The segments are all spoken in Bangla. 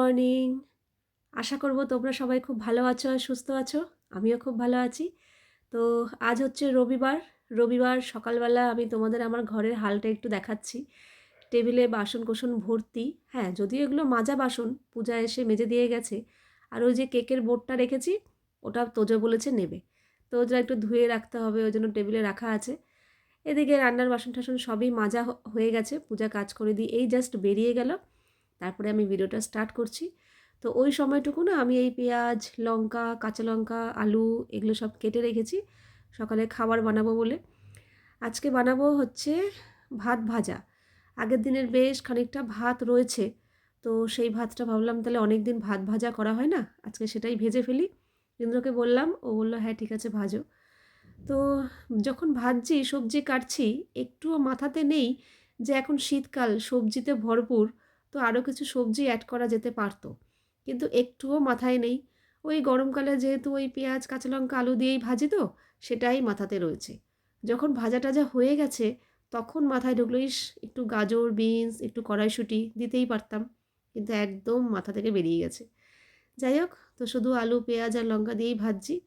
মর্নিং আশা করব তোমরা সবাই খুব ভালো আছো আর সুস্থ আছো। আমিও খুব ভালো আছি। তো আজ হচ্ছে রবিবার। রবিবার সকালবেলা আমি তোমাদের আমার ঘরের হালটা একটু দেখাচ্ছি। টেবিলে বাসন কোসন ভর্তি। হ্যাঁ যদিও এগুলো মাজা বাসন, পূজা এসে মেজে দিয়ে গেছে। আর ওই যে কেকের বোর্ডটা রেখেছি, ওটা তোজো বলেছে নেবে। তো ওটা একটু ধুয়ে রাখতে হবে, ওই জন্য টেবিলে রাখা আছে। এদিকে রান্নার বাসন টাসন সবই মাজা হয়ে গেছে। পূজা কাজ করে দিয়ে এই জাস্ট বেরিয়ে গেল তারপরে আমি ভিডিওটা স্টার্ট করছি। তো ওই সময়টুকু না আমি এই পেঁয়াজ, লঙ্কা, কাঁচা লঙ্কা, আলু এগুলো সব কেটে রেখেছি। সকালে খাবার বানাবো বলে। আজকে বানাবো হচ্ছে ভাত ভাজা। আগের দিনের বেশ খানিকটা ভাত রয়েছে। তো সেই ভাতটা ভাবলাম তাহলে অনেক দিন ভাত ভাজা করা হয় না, আজকে সেটাই ভেজে ফেলি। ইন্দ্রকে বললাম, ও বলল হ্যাঁ ঠিক আছে, ভাজো। তো যখন ভাজছি, সবজি কাটছি, একটুও মাথাতে নেই যে এখন শীতকাল, সবজিতে ভরপুর। তো আরও কিছু সবজি অ্যাড করা যেতে পারতো। কিন্তু একটুও মাথায় নেই। ওই গরমকালে যেহেতু ওই পেঁয়াজ, কাঁচা লঙ্কা, আলু দিয়েই ভাজি তো, সেটাই মাথাতে রয়েছে। যখন ভাজা টাজা হয়ে গেছে, তখন মাথায় ঢুকলো, ইস, একটু গাজর, বিনস, একটু কড়াইশুঁটি দিতেই পারতাম। কিন্তু একদম মাথা থেকে বেরিয়ে গেছে। যাই হোক, তো শুধু আলু, পেঁয়াজ আর লঙ্কা দিয়েই ভাজছি।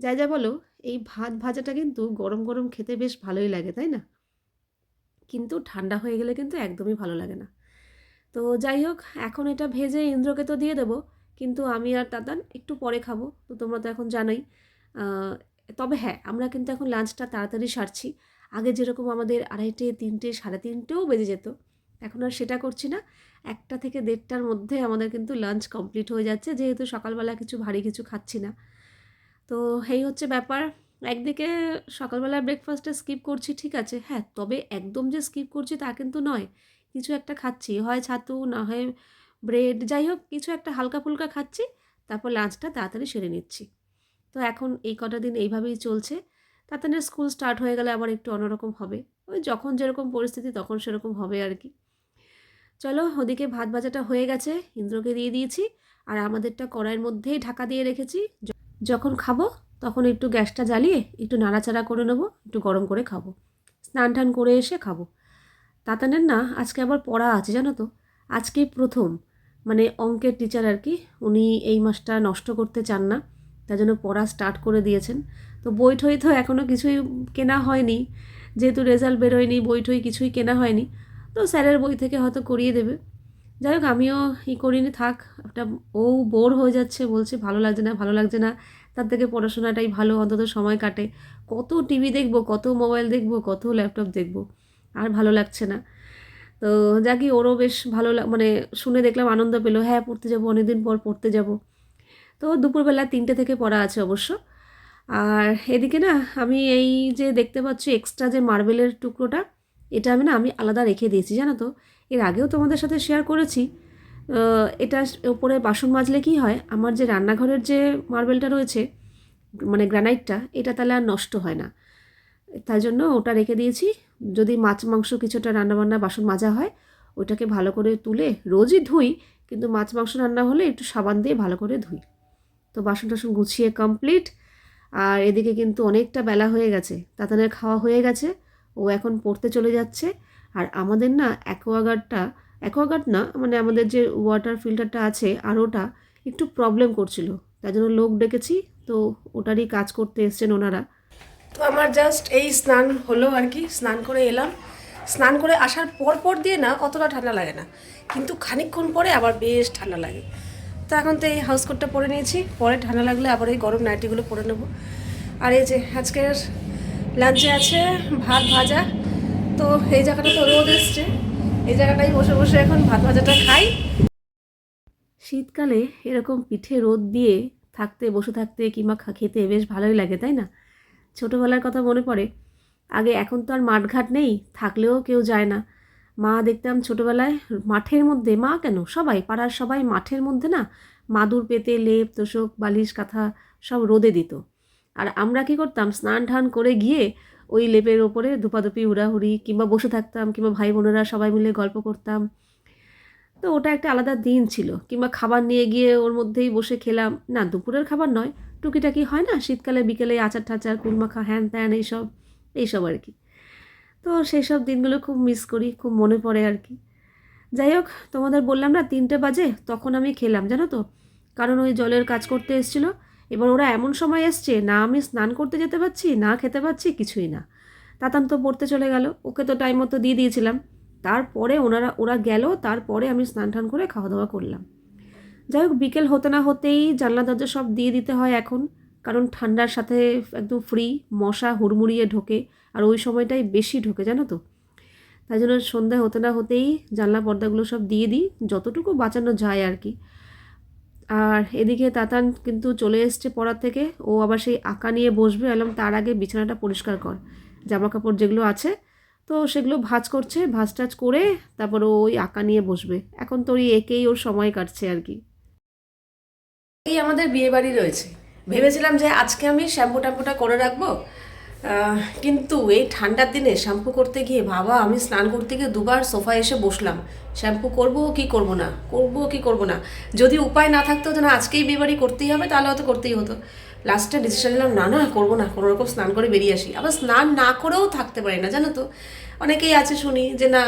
যাই যা বলো, এই ভাত ভাজাটা কিন্তু গরম গরম খেতে বেশ ভালোই লাগে, তাই না? কিন্তু ঠান্ডা হয়ে গেলে কিন্তু একদমই ভালো লাগে না। তো যাই হোক, এখন এটা ভেজে ইন্দ্রকে তো দিয়ে দেবো, কিন্তু আমি আর তাতান একটু পরে খাব, তো তোমরা তো এখন জানোই। তবে হ্যাঁ আমরা কিন্তু এখন লাঞ্চটা তাড়াতাড়ি সারছি। আগে যেরকম আমাদের আড়াইটে, তিনটে, সাড়ে তিনটেও বেজে যেত, এখন আর সেটা করছি না। একটা থেকে দেড়টার মধ্যে আমাদের কিন্তু লাঞ্চ কমপ্লিট হয়ে যাচ্ছে, যেহেতু সকালবেলা কিছু ভারী কিছু খাচ্ছি না। তো এই হচ্ছে ব্যাপার। একদিকে সকালবেলা ব্রেকফাস্টে স্কিপ করছি, ঠিক আছে হ্যাঁ তবে একদম যে স্কিপ করছি তা কিন্তু নয়। কিছু একটা খাচ্ছি, হয় ছাতু, না হয় ব্রেড যাই হোক, কিছু একটা হালকা ফুলকা খাচ্ছি, তারপর লাঞ্চটা তাড়াতাড়ি সেরে নিচ্ছি। তো এখন এই কটা দিন এইভাবেই চলছে। তাড়াতাড়ি স্কুল স্টার্ট হয়ে গেলে আবার একটু অন্যরকম হবে। ওই যখন যেরকম পরিস্থিতি তখন সেরকম হবে আর কি। চলো, ওদিকে ভাত ভাজাটা হয়ে গেছে, ইন্দ্রকে দিয়ে দিয়েছি, আর আমাদেরটা কড়াইয়ের মধ্যেই ঢাকা দিয়ে রেখেছি। যখন খাব, তখন একটু গ্যাসটা জ্বালিয়ে একটু নাড়াচাড়া করে নেব, একটু গরম করে খাব। স্নান টান করে এসে খাব। তাতানের না আজকে আবার পড়া আছে, জানো তো? আজকেই প্রথম। মানে অঙ্কের টিচার আর কি, উনি এই মাসটা নষ্ট করতে চান না, তার জন্য পড়া স্টার্ট করে দিয়েছেন। তো বই ঠই তো এখনও কিছুই কেনা হয়নি, যেহেতু রেজাল্ট বেরোয়নি, বই ঠই কিছুই কেনা হয়নি, তো স্যারের বই থেকে হয়তো করিয়ে দেবে। যাই হোক, আমিও ই করিনি, থাক, একটা ও বোর হয়ে যাচ্ছে, বলছে ভালো লাগছে না, ভালো লাগছে না, তার থেকে পড়াশোনাটাই ভালো, অন্তত সময় কাটে। কত টিভি দেখব, কত মোবাইল দেখব, কত ল্যাপটপ দেখব। আর ভালো লাগছে না। তো যাকি ওরও বেশ ভালো মানে শুনে দেখলাম আনন্দ পেল হ্যাঁ পড়তে যাব, অনেকদিন পর পড়তে যাব। তো দুপুরবেলা তিনটে থেকে পড়া আছে অবশ্য। আর এদিকে না, আমি এই যে দেখতে পাচ্ছি এক্সট্রা যে মার্বেলের টুকরোটা, এটা আমি না, আমি আলাদা রেখে দিয়েছি, জানো তো? এর আগেও তোমাদের সাথে শেয়ার করেছি। এটা ওপরে বাসন মাজলে কি হয়, আমার যে রান্নাঘরের যে মার্বেলটা রয়েছে মানে গ্রানাইটটা এটা তাহলে আর নষ্ট হয় না। তাই জন্য ওটা রেখে দিয়েছি। যদি মাছ, মাংস কিছুটা রান্নাবান্না, বাসন মাজা হয়, ওটাকে ভালো করে তুলে রোজই ধুই, কিন্তু মাছ, মাংস রান্না হলে একটু সাবান দিয়ে ভালো করে ধুই। তো বাসন টাসন গুছিয়ে কমপ্লিট আর এদিকে কিন্তু অনেকটা বেলা হয়ে গেছে, তাতানের খাওয়া হয়ে গেছে, ও এখন পড়তে চলে যাচ্ছে। আর আমাদের না অ্যাকোয়াগার্ডটা, অ্যাকোয়াগার্ড না মানে আমাদের যে ওয়াটার ফিল্টারটা আছে, আর ওটা একটু প্রবলেম করছিল। তাই জন্য লোক ডেকেছি, তো ওটারই কাজ করতে এসছেন ওনারা। তো আমার জাস্ট এই স্নান হলো আর কি, স্নান করে এলাম। স্নান করে আসার পর পর দিয়ে না অতটা ঠান্ডা লাগে না। কিন্তু খানিকক্ষণ পরে আবার বেশ ঠান্ডা লাগে। তো এখন তো এই হাউস কোটটা পরে নিয়েছি, পরে ঠান্ডা লাগলে আবার এই গরম নাইটিগুলো পরে নেব। আর এই যে আজকের লাঞ্চে আছে ভাত ভাজা। তো এই জায়গাটা তো রোদ এসছে। এই জায়গাটাই বসে বসে এখন ভাত ভাজাটা খাই। শীতকালে এরকম পিঠে রোদ দিয়ে থাকতে, বসে থাকতে কিংবা খেতে বেশ ভালোই লাগে, তাই না? ছোটোবেলার কথা মনে পড়ে। আগে এখন তো আর মাঠঘাট নেই, থাকলেও কেউ যায় না। মা দেখতাম ছোটোবেলায় মাঠের মধ্যে, মা কেন? সবাই, পাড়ার সবাই মাঠের মধ্যে না, মাদুর পেতে, লেপ, তোষক, বালিশ, কাঁথা সব রোদে দিত। আর আমরা কি করতাম? স্নান টান করে গিয়ে ওই লেপের ওপরে ধুপাধুপি, হুড়াহুড়ি কিংবা বসে থাকতাম কিংবা ভাই বোনেরা সবাই মিলে গল্প করতাম। তো ওটা একটা আলাদা দিন ছিল। কিংবা খাবার নিয়ে গিয়ে ওর মধ্যেই বসে খেলাম। না, দুপুরের খাবার নয়, টুকিটাকি হয় না? শীতকালে, বিকেলে আচার টাচার কুলমাখা হ্যান ত্যান এইসব এইসব আর কি। তো সেই সব দিনগুলো খুব মিস করি, খুব মনে পড়ে আর কি। যাই হোক, তোমাদের বললাম না, তিনটে বাজে, তখন আমি খেলাম, জানো তো। কারণ ওই জলের কাজ করতে এসছিল। এবার ওরা এমন সময় এসছে, না আমি স্নান করতে যেতে পারছি, না খেতে পারছি, কিছুই না। তাতান তো পড়তে চলে গেল। ওকে তো টাইম মতো দিয়ে দিয়েছিলাম। তারপরে ওনারা, ওরা গেল, তারপরে আমি স্নান টান করে খাওয়া দাওয়া করলাম। যাই হোক, বিকেল হতে না হতেই জানলা, দরজা সব দিয়ে দিতে হয় এখন, কারণ ঠান্ডার সাথে একদম ফ্রি মশা হুড়মুড়িয়ে ঢোকে, আর ওই সময়টাই বেশি ঢোকে, জানো তো। তাই জন্য সন্ধ্যা হতে না হতেই জানলা, পর্দাগুলো সব দিয়ে দিই, যতটুকু বাঁচানো যায় আর কি। আর এদিকে তাতান কিন্তু চলে এসছে পড়ার থেকে, ও আবার সেই আঁকা নিয়ে বসবে এলাম তার আগে বিছানাটা পরিষ্কার কর। জামা কাপড় যেগুলো আছে তো সেগুলো ভাজ করছে, ভাজ টাজ করে তারপর ওই আঁকা নিয়ে বসবে। এখন তো ওই একেই ওর সময় কাটছে আর কি। এই আমাদের বিয়ে বাড়ি রয়েছে। ভেবেছিলাম যে আজকে আমি শ্যাম্পু ট্যাম্পুটা করে রাখব কিন্তু এই ঠান্ডার দিনে শ্যাম্পু করতে গিয়ে বাবা, আমি স্নান করতে গিয়ে দুবার সোফায় এসে বসলাম। শ্যাম্পু করব কি করব না? করব কি করব না? যদি উপায় না থাকতো যে না, আজকেই বিয়ে বাড়ি করতেই হবে, তাহলে হয়তো করতেই হতো। লাস্টে ডিসিশন নিলাম, না না, করব না, কোনো রকম স্নান করে বেরিয়ে আসি। আবার স্নান না করেও থাকতে পারি না, জানো তো? অনেকেই আছে শুনি যে, না,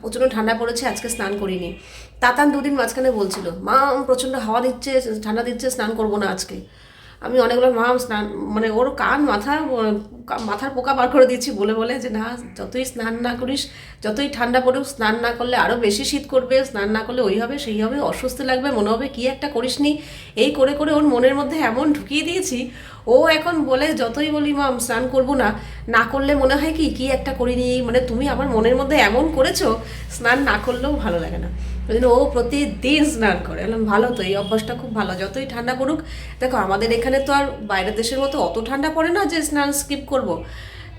প্রচণ্ড ঠান্ডা পড়েছে, আজকে স্নান করিনি। তাতান দুদিন মাঝখানে বলছিল, মা, প্রচণ্ড হাওয়া দিচ্ছে, ঠান্ডা দিচ্ছে, স্নান করব না আজকে। আমি অনেকগুলো মা স্নান মানে ওর কান মাথা মাথার পোকা বার করে দিচ্ছি বলে বলে যে, না, যতই স্নান না করিস, যতই ঠান্ডা পড়ুক, স্নান না করলে আরও বেশি শীত করবে, স্নান না করলে ওই হবে, সেই হবে অস্বস্তি লাগবে, মনে হবে কী একটা করিস নি এই করে করে ওর মনের মধ্যে এমন ঢুকিয়ে দিয়েছি, ও এখন বলে, যতই বলি মা স্নান করব না না করলে মনে হয় কি কি একটা করিনি? মানে তুমি আমার মনের মধ্যে এমন করেছ, স্নান না করলেও ভালো লাগে না। জন্য ও প্রতিদিন স্নান করে। বললাম, ভালো তো, এই অভ্যাসটা খুব ভালো। যতই ঠান্ডা পড়ুক, দেখো, আমাদের এখানে তো আর বাইরের দেশের মতো অত ঠান্ডা পড়ে না যে স্নান স্কিপ করব।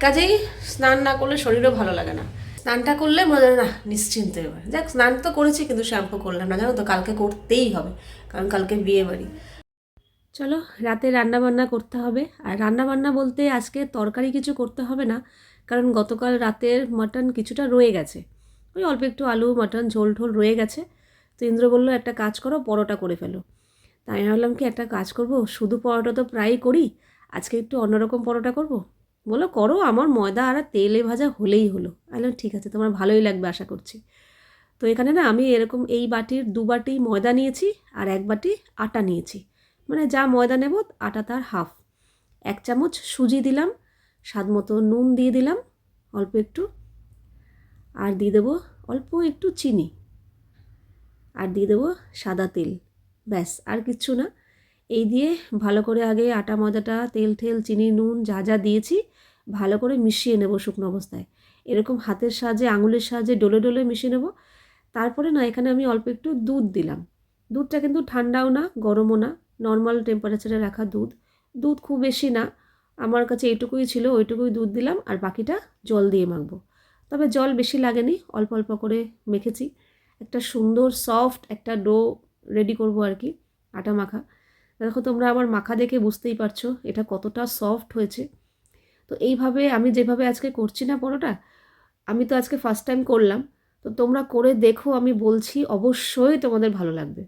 কাজেই স্নান না করলে শরীরও ভালো লাগে না। স্নানটা করলে মনে না, নিশ্চিন্ত এবার। দেখ স্নান তো করেছি, কিন্তু শ্যাম্পু করলাম না। জানো তো, কালকে করতেই হবে, কারণ কালকে বিয়ে বাড়ি। চলো, রাতে রান্না বান্না করতে হবে। আর রান্না বান্না বলতে আজকে তরকারি কিছু করতে হবে না, কারণ গতকাল রাতের মাটন কিছুটা রয়ে গেছে। ওই অল্প একটু আলু, মাটন, ঝোল ঢোল রয়ে গেছে। তো ইন্দ্র বলল, একটা কাজ করো, পরোটা করে ফেলো। তাই আমি ভাবলাম কি, একটা কাজ করব? শুধু পরোটা তো প্রায়ই করি। আজকে একটু অন্যরকম পরোটা করব? বলো করো, আমার ময়দা আর তেলে ভাজা হলেই হলো। আমি ঠিক আছে, তোমার ভালোই লাগবে, আশা করছি। তো এখানে না, আমি এরকম এই বাটির দু বাটি ময়দা নিয়েছি আর এক বাটি আটা নিয়েছি। মানে যা ময়দা নেব, আটা তার হাফ। এক চামচ সুজি দিলাম, স্বাদ মতো নুন দিয়ে দিলাম, অল্প একটু আর দিয়ে দেবো অল্প একটু চিনি। আর দিয়ে দেবো সাদা তেল। ব্যাস, আর কিচ্ছু না। এই দিয়ে ভালো করে আগে আটা, ময়দাটা, তেল, ঠেল, চিনি, নুন যা যা দিয়েছি, ভালো করে মিশিয়ে নেব শুকনো অবস্থায়। এরকম হাতের সাহায্যে, আঙুলের সাহায্যে ডলে ডলে মিশিয়ে নেব। তারপরে না, এখানে আমি অল্প একটু দুধ দিলাম। দুধটা কিন্তু ঠান্ডাও না, গরমও না। নর্মাল টেম্পারেচারে রাখা দুধ। দুধ খুব বেশি না। আমার কাছে এইটুকুই ছিল, ওইটুকুই দুধ দিলাম। আর বাকিটা জল দিয়ে মাখবো। তবে জল বেশি লাগেনি, অল্প অল্প করে মেখেছি। একটা সুন্দর সফট একটা ডো রেডি করব আর কি, আটা মাখা। দেখো তোমরা আমার মাখা দেখে বুঝতেই পারছ এটা কতটা সফট হয়েছে। তো এইভাবে আমি যেভাবে আজকে করছি না পরোটা, আমি তো আজকে ফার্স্ট টাইম করলাম। তো তোমরা করে দেখো, আমি বলছি অবশ্যই তোমাদের ভালো লাগবে।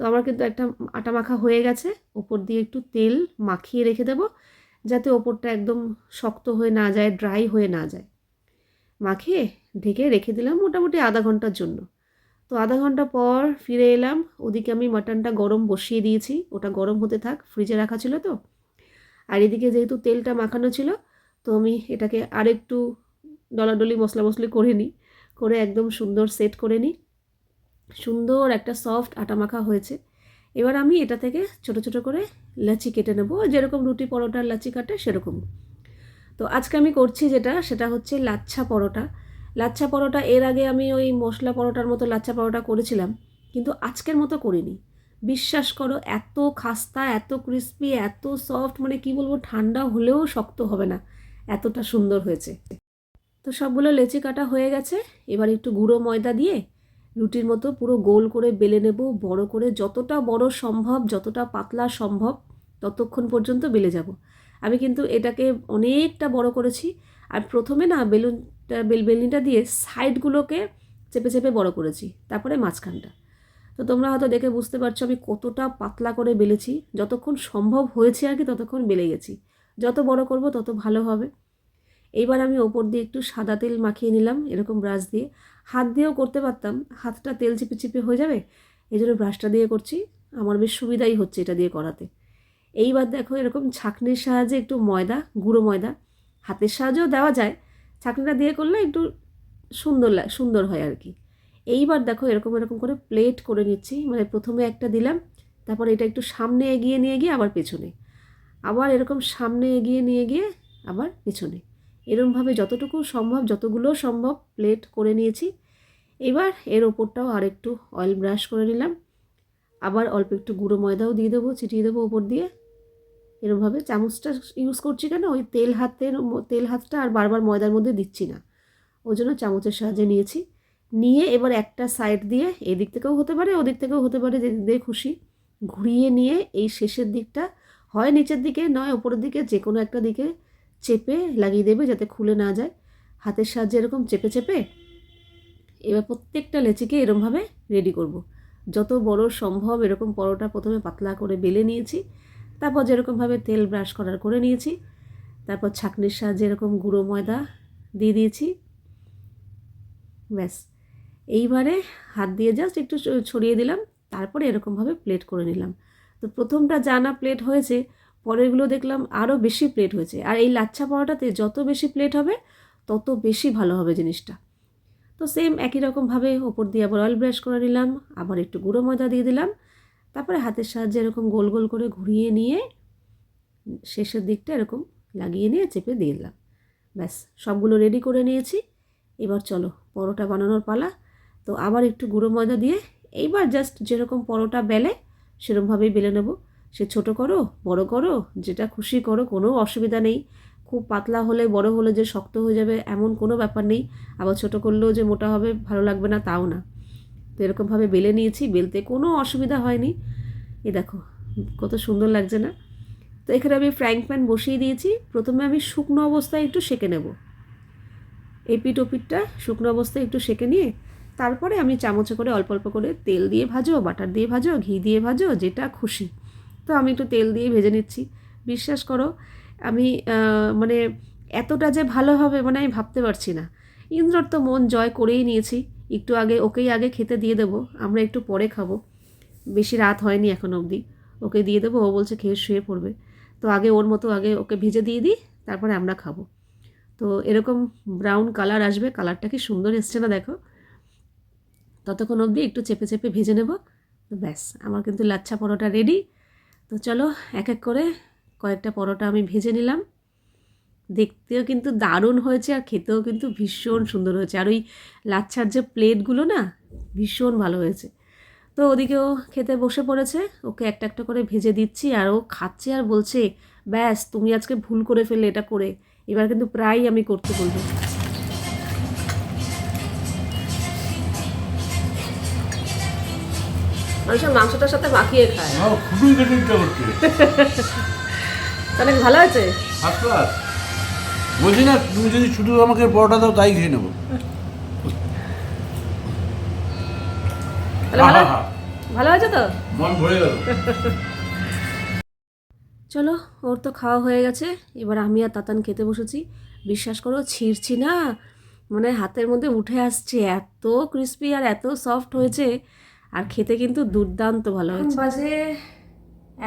তো আমার কিন্তু একটা আটা মাখা হয়ে গেছে, ওপর দিয়ে একটু তেল মাখিয়ে রেখে দেবো, যাতে ওপরটা একদম শক্ত হয়ে না যায় ড্রাই হয়ে না যায়। মাখিয়ে ঢেকে রেখে দিলাম মোটামুটি আধা ঘণ্টার জন্য। তো আধা ঘণ্টা পর ফিরে এলাম, ওদিকে আমি মাটনটা গরম বসিয়ে দিয়েছি, ওটা গরম হতে থাক, ফ্রিজে রাখা ছিল তো। আর এদিকে যেহেতু তেলটা মাখানো ছিল, তো আমি এটাকে আরেকটু ডলাডলি মশলা মশলি করে নিই, করে একদম সুন্দর সেট করে নিই। সুন্দর একটা সফট আটা মাখা হয়েছে। এবার আমি এটা থেকে ছোট ছোট করে লাচি কেটে নেব, যেরকম রুটি পরোটার লাচি কাটে সেরকম। তো আজকে আমি করছি যেটা, সেটা হচ্ছে লাচ্ছা পরোটা। লাচ্ছা পরোটা, এর আগে আমি ওই মশলা পরোটার মতো লাচ্ছা পরোটা করেছিলাম, কিন্তু আজকের মতো করিনি। বিশ্বাস করো, এত খাস্তা, এত ক্রিস্পি এত সফট মানে কি বলব, ঠান্ডা হলেও শক্ত হবে না। এতটা সুন্দর হয়েছে। তো সবগুলো লেচি কাটা হয়ে গেছে, এবার একটু গুঁড়ো ময়দা দিয়ে রুটির মতো পুরো গোল করে বেলে নেব, বড় করে যতটা বড় সম্ভব, যতটা পাতলা সম্ভব, ততক্ষণ পর্যন্ত বেলে যাব। আমি কিন্তু এটাকে অনেকটা বড় করেছি। আর প্রথমে না বেলুনটা, বেল, বেলনিটা দিয়ে সাইডগুলোকে চেপে চেপে বড় করেছি, তারপরে মাঝখানটা। তো তোমরা হয়তো দেখে বুঝতে পারছ আমি কতটা পাতলা করে বেলেছি। যতক্ষণ সম্ভব হয়েছে আর কি ততক্ষণ বেলে গেছি। যত বড় করব তত ভালো হবে। এইবার আমি ওপর দিয়ে একটু সাদা তেল মাখিয়ে নিলাম, এরকম ব্রাশ দিয়ে। হাত দিয়েও করতে পারতাম, হাতটা তেল চিপে চিপে হয়ে যাবে? এই জন্য ব্রাশটা দিয়ে করছি। আমার বেশ সুবিধাই হচ্ছে এটা দিয়ে করাতে। এইবার দেখো এরকম ছাঁকনির সাহায্যে একটু ময়দা, গুঁড়ো ময়দা হাতের সাহায্যেও দেওয়া যায়। ছাঁকনিটা দিয়ে করলে একটু সুন্দর লা- সুন্দর হয় আর কি এইবার দেখো এরকম এরকম করে প্লেট করে নিচ্ছি। মানে প্রথমে একটা দিলাম, তারপর এটা একটু সামনে এগিয়ে নিয়ে গিয়ে আবার পেছনে। আবার এরকম সামনে এগিয়ে নিয়ে গিয়ে আবার পেছনে। এরমভাবে যতটুকু সম্ভব, যতগুলো সম্ভব প্লেট করে নিয়েছি। এবার এর ওপরটাও আর একটু অয়েল ব্রাশ করে নিলাম। আবার অল্প একটু গুঁড়ো ময়দাও দিয়ে দেবো ছিটিয়ে দেবো ওপর দিয়ে। এরমভাবে চামচটা ইউজ করছি কেন? ওই তেল হাতের তেল হাতটা আর বারবার ময়দার মধ্যে দিচ্ছি না। ওই জন্য চামচের সাহায্যে নিয়েছি। নিয়ে এবার একটা সাইড দিয়ে এদিক থেকেও হতে পারে, ওদিক থেকেও হতে পারে, যেদিক দিয়ে খুশি। ঘুরিয়ে নিয়ে এই শেষের দিকটা হয় নিচের দিকে, নয় ওপরের দিকে যে কোনো একটা দিকে চেপে লাগিয়ে দেবে যাতে খুলে না যায়। হাতের সাহায্যে এরকম চেপে চেপে এবার প্রত্যেকটা লেচিকে এরমভাবে রেডি করব। যত বড় সম্ভব এরকম পরোটা প্রথমে পাতলা করে বেলে নিয়েছি। তারপর যেরকমভাবে তেল ব্রাশ করার করে নিয়েছি, তারপর ছাঁকনির সাহায্যে এরকম গুঁড়ো ময়দা দিয়ে দিয়েছি। ব্যাস, এইবারে হাত দিয়ে জাস্ট একটু ছড়িয়ে দিলাম, তারপরে এরকমভাবে প্লেট করে নিলাম। তো প্রথমটা জানা প্লেট হয়েছে, পরেরগুলো দেখলাম আরও বেশি প্লেট হয়েছে। আর এই লাচ্ছা পরোটাতে যত বেশি প্লেট হবে, তত বেশি ভালো হবে জিনিসটা। তো সেম একই রকমভাবে ওপর দিয়ে আবার অয়েল ব্রাশ করে নিলাম, আবার একটু গুঁড়ো ময়দা দিয়ে দিলাম তারপরে হাতের সাহায্যে এরকম গোল গোল করে ঘুরিয়ে নিয়ে শেষের দিকটা এরকম লাগিয়ে নিয়ে চেপে দিয়ে দিলাম। ব্যাস, সবগুলো রেডি করে নিয়েছি। এবার চলো, পরোটা বানানোর পালা। তো আবার একটু গুঁড়ো ময়দা দিয়ে এইবার জাস্ট যেরকম পরোটা বেলে সেরকমভাবেই বেলে নেব। সে ছোট করো, বড় করো, যেটা খুশি করো, কোনো অসুবিধা নেই। খুব পাতলা হলে, বড় হলে যে শক্ত হয়ে যাবে, এমন কোনো ব্যাপার নেই। আবার ছোট করলেও যে মোটা হবে, ভালো লাগবে না, তাও না। তো এরকমভাবে বেলে নিয়েছি, বেলতে কোনো অসুবিধা হয়নি। এ দেখো, কত সুন্দর লাগছে না? তো এখানে আমি ফ্রাইং প্যান বসিয়ে দিয়েছি। প্রথমে আমি শুকনো অবস্থায় একটু সেঁকে নেব। এপিট ওপিটটা শুকনো অবস্থায় একটু সেঁকে নিয়ে, তারপরে আমি চামচে করে অল্প অল্প করে তেল দিয়ে ভাজো, বাটার দিয়ে ভাজো, ঘি দিয়ে ভাজো, যেটা খুশি। তো আমি একটু তেল দিয়ে ভেজে নিচ্ছি। বিশ্বাস করো, আমি মানে এতটা যে ভালো হবে মানে আমি ভাবতে পারছি না। ইন্দ্রর তো মন জয় করেই নিয়েছি। একটু আগে ওকেই আগে খেতে দিয়ে দেবো, আমরা একটু পরে খাব। বেশি রাত হয়নি এখন অবধি। ওকে দিয়ে দেবো, ও বলছে খেয়ে শুয়ে পড়বে। তো আগে ওর মতো আগে ওকে ভেজে দিয়ে দিই, তারপরে আমরা খাব। তো এরকম ব্রাউন কালার আসবে কালারটা কি সুন্দর এসছে না দেখো? ততক্ষণ অবধি একটু চেপে চেপে ভেজে নেব। তো ব্যাস, আমার কিন্তু লাচ্ছা পরোটা রেডি তো চলো, এক এক করে কয়েকটা পরোটা আমি ভেজে নিলাম। দেখতেও কিন্তু দারুণ হয়েছে আর খেতেও কিন্তু ভীষণ সুন্দর হয়েছে। আর ওই লাচ্ছার যে প্লেটগুলো না ভীষণ ভালো হয়েছে। তো ওদিকেও খেতে বসে পড়েছে ওকে একটা একটা করে ভেজে দিচ্ছি আর ও খাচ্ছে আর বলছে ব্যাস তুমি আজকে ভুল করে ফেললে এটা করে। এবার কিন্তু প্রায়ই আমি করতে বলব। মানুষের মাংসটার সাথে মাখিয়ে খায়। খুবই তাহলে ভালো আছে ফার্স্ট ক্লাস বলছি না তুমি যদি শুধু আমাকে পরোটা দাও তাই খেয়ে নেব। ভালো? আছে তো? মন ভরে গেল। চলো ওর তো খাওয়া হয়ে গেছে। এবার আমি আর তাতান খেতে বসেছি। বিশ্বাস করো ছিঁড়ছি না। মানে হাতের মধ্যে উঠে আসছে। এত ক্রিস্পি আর এত সফট হয়েছে। আর খেতে কিন্তু দুর্দান্ত ভালো হয়েছে। বাজে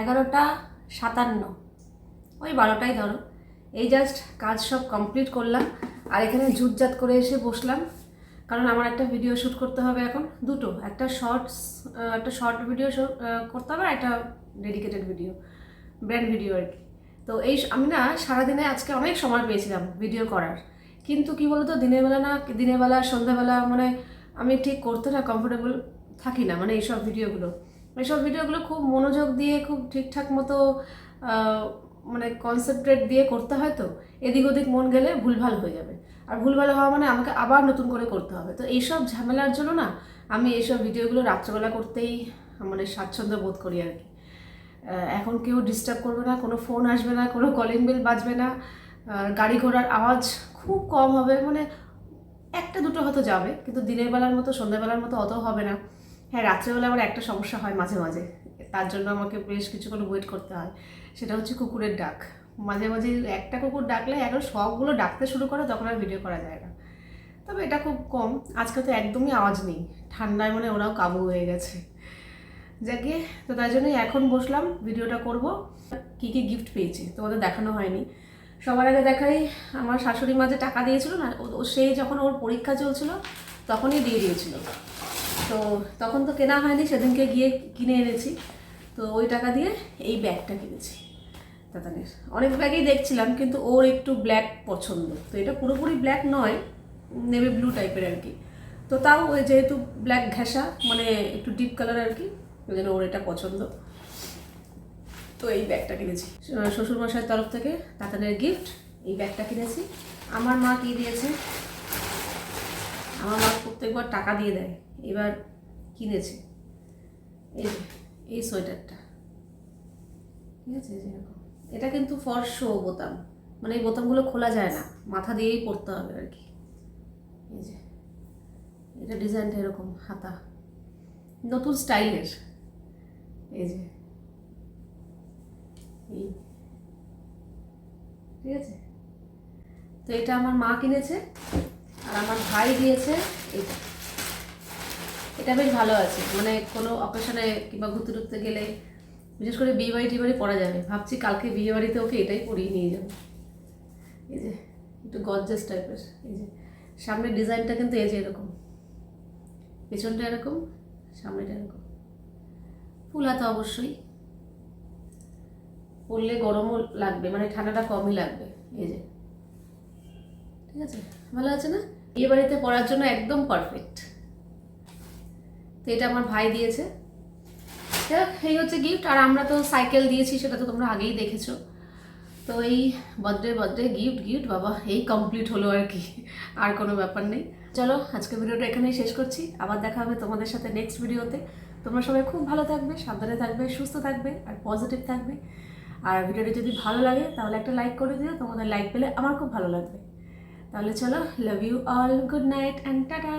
এগারোটা সাতান্ন। ওই বারোটাই ধরো। এই জাস্ট কাজ সব কমপ্লিট করলাম। আর এখানে ঝুটঝাট করে এসে বসলাম। কারণ আমার একটা ভিডিও শ্যুট করতে হবে এখন। দুটো। একটা শর্টস একটা শর্ট ভিডিও করতে হবে আর একটা ডেডিকেটেড ভিডিও ব্র্যান্ড ভিডিও আর কি। তো এই আমি না সারাদিনে আজকে অনেক সময় পেয়েছিলাম ভিডিও করার। কিন্তু কি বলতো, দিনের বেলা না, দিনের বেলা সন্ধ্যাবেলা মানে আমি ঠিক করতে না কমফোর্টেবল থাকি না মানে এইসব ভিডিওগুলো এইসব ভিডিওগুলো খুব মনোযোগ দিয়ে, খুব ঠিকঠাক মতো মানে কনসেন্ট্রেট দিয়ে করতে হয় তো, এদিক ওদিক মন গেলে ভুলভাল হয়ে যাবে। আর ভুলভাল হওয়া মানে আমাকে আবার নতুন করে করতে হবে। তো এইসব ঝামেলার জন্য না, আমি এইসব ভিডিওগুলো রাত্রেবেলা করতেই মানে স্বাচ্ছন্দ্য বোধ করি আর কি। এখন কেউ ডিস্টার্ব করবে না, কোনো ফোন আসবে না, কোনো কলিং বেল বাজবে না গাড়ি ঘোড়ার আওয়াজ খুব কম হবে মানে একটা দুটো হয়তো যাবে, কিন্তু দিনের বেলার মতো, সন্ধ্যাবেলার মতো অত হবে না। হ্যাঁ রাত্রেবেলা আবার একটা সমস্যা হয় মাঝে মাঝে। তার জন্য আমাকে বেশ কিছুক্ষণ ওয়েট করতে হয়। সেটা হচ্ছে কুকুরের ডাক। মাঝে মাঝে একটা কুকুর ডাকলে এখন সবগুলো ডাকতে শুরু করে, তখন আর ভিডিও করা যায় না। তবে এটা খুব কম। আজকে তো একদমই আওয়াজ নেই। ঠান্ডায় মানে ওরাও কাবু হয়ে গেছে। যাকে, তো তাই জন্যই এখন বসলাম ভিডিওটা করব। কি কি গিফট পেয়েছি? তোমাদের দেখানো হয়নি। সবার আগে দেখাই, আমার শাশুড়ি মা যে টাকা দিয়েছিল না, ও সেই যখন ওর পরীক্ষা চলছিল, তখনই দিয়ে দিয়েছিল। তো তখন তো কেনা হয়নি, সেদিনকে গিয়ে কিনে এনেছি। তো ওই টাকা দিয়ে এই ব্যাগটা কিনেছি তাতানের অনেক ব্যাগেই দেখছিলাম, কিন্তু ওর একটু ব্ল্যাক পছন্দ। তো এটা পুরোপুরি ব্ল্যাক নয় নেভি ব্লু টাইপের আর কি। তো তাও যেহেতু ব্ল্যাক ঘেঁষা মানে একটু ডিপ কালার আর কি, ওই জন্য ওর এটা পছন্দ। তো এই ব্যাগটা কিনেছি। শ্বশুরমশাইয়ের তরফ থেকে তাতানের গিফট এই ব্যাগটা কিনেছি। আমার মা কি দিয়েছে? আমার মা প্রত্যেকবার টাকা দিয়ে দেয়। এবার কিনেছে। এই এই সোয়েটারটা। ঠিক আছে, এই যে এরকম। এটা কিন্তু ফর শো বোতাম। মানে এই বোতামগুলো খোলা যায় না। মাথা দিয়েই পড়তে হবে আর কি। এই যে, এটা ডিজাইনটা এরকম, হাতা। নতুন স্টাইলের। এই যে। এই। ঠিক আছে? তো এটা আমার মা কিনেছে। আর আমার ভাই দিয়েছে এটা এটা বেশ ভালো আছে মানে কোনো অকেশনে কিংবা ঘুরতে টুরতে গেলে, বিশেষ করে বিয়ে বাড়ি টিয়ে বাড়ি পরা যাবে। ভাবছি কালকে বিয়ে বাড়িতে ওকে এটাই পরিয়ে নিয়ে যাব। এই যে, একটু গর্জাস টাইপের এই যে। সামনের ডিজাইনটা কিন্তু এই যে এরকম। পেছনটা এরকম, সামনেটা এরকম। ফুল হাতা অবশ্যই। পরলে গরমও লাগবে মানে ঠান্ডাটা কমই লাগবে, এই যে। ঠিক আছে? ভালো আছে না? বিয়ে বাড়িতে পড়ার জন্য একদম পারফেক্ট তো এটা আমার ভাই দিয়েছে। এই হচ্ছে গিফট আর আমরা তো সাইকেল দিয়েছি, সেটা তো তোমরা আগেই দেখেছ। তো এই বার্থডে বার্থডে গিফট গিফট বাবা, এই কমপ্লিট হলো আর কি। আর কোনো ব্যাপার নেই। চলো আজকে ভিডিওটা এখানেই শেষ করছি। আবার দেখা হবে তোমাদের সাথে নেক্সট ভিডিওতে। তোমরা সবাই খুব ভালো থাকবে, সাবধানে থাকবে, সুস্থ থাকবে, আর পজিটিভ থাকবে। আর ভিডিওটি যদি ভালো লাগে, তাহলে একটা লাইক করে দিও। তোমাদের লাইক পেলে আমার খুব ভালো লাগবে। তাহলে চলো love you all good night and tata